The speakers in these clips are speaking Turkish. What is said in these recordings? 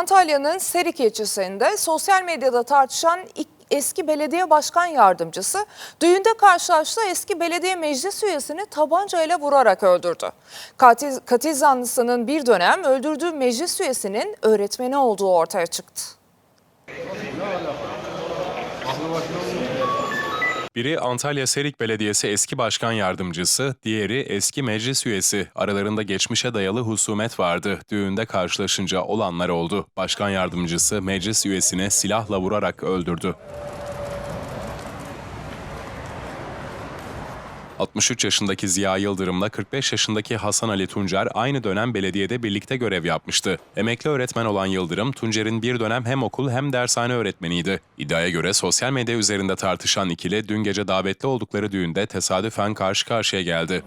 Antalya'nın Serik ilçesinde sosyal medyada tartışan eski belediye başkan yardımcısı düğünde karşılaştığı eski belediye meclis üyesini tabancayla vurarak öldürdü. Katil, katil zanlısının bir dönem öldürdüğü meclis üyesinin öğretmeni olduğu ortaya çıktı. Biri Antalya Serik Belediyesi eski başkan yardımcısı, diğeri eski meclis üyesi. Aralarında geçmişe dayalı husumet vardı. Düğünde karşılaşınca olanlar oldu. Başkan yardımcısı meclis üyesini silahla vurarak öldürdü. 63 yaşındaki Ziya Yıldırım'la 45 yaşındaki Hasan Ali Tuncer aynı dönem belediyede birlikte görev yapmıştı. Emekli öğretmen olan Yıldırım, Tuncer'in bir dönem hem okul hem dershane öğretmeniydi. İddiaya göre sosyal medya üzerinde tartışan ikili dün gece davetli oldukları düğünde tesadüfen karşı karşıya geldi.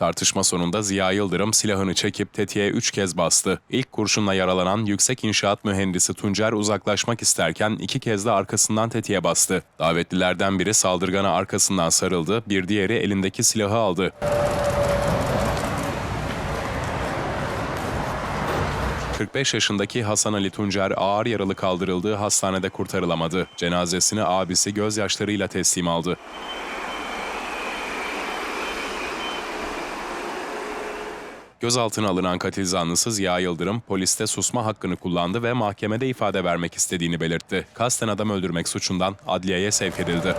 Tartışma sonunda Ziya Yıldırım silahını çekip tetiğe 3 kez bastı. İlk kurşunla yaralanan yüksek inşaat mühendisi Tuncer uzaklaşmak isterken iki kez de arkasından tetiğe bastı. Davetlilerden biri saldırgana arkasından sarıldı, bir diğeri elindeki silahı aldı. ...45 yaşındaki Hasan Ali Tuncer ağır yaralı kaldırıldığı hastanede kurtarılamadı. Cenazesini abisi gözyaşlarıyla teslim aldı. Gözaltına alınan katil zanlısı Ziya Yıldırım, poliste susma hakkını kullandı ve mahkemede ifade vermek istediğini belirtti. Kasten adam öldürmek suçundan adliyeye sevk edildi.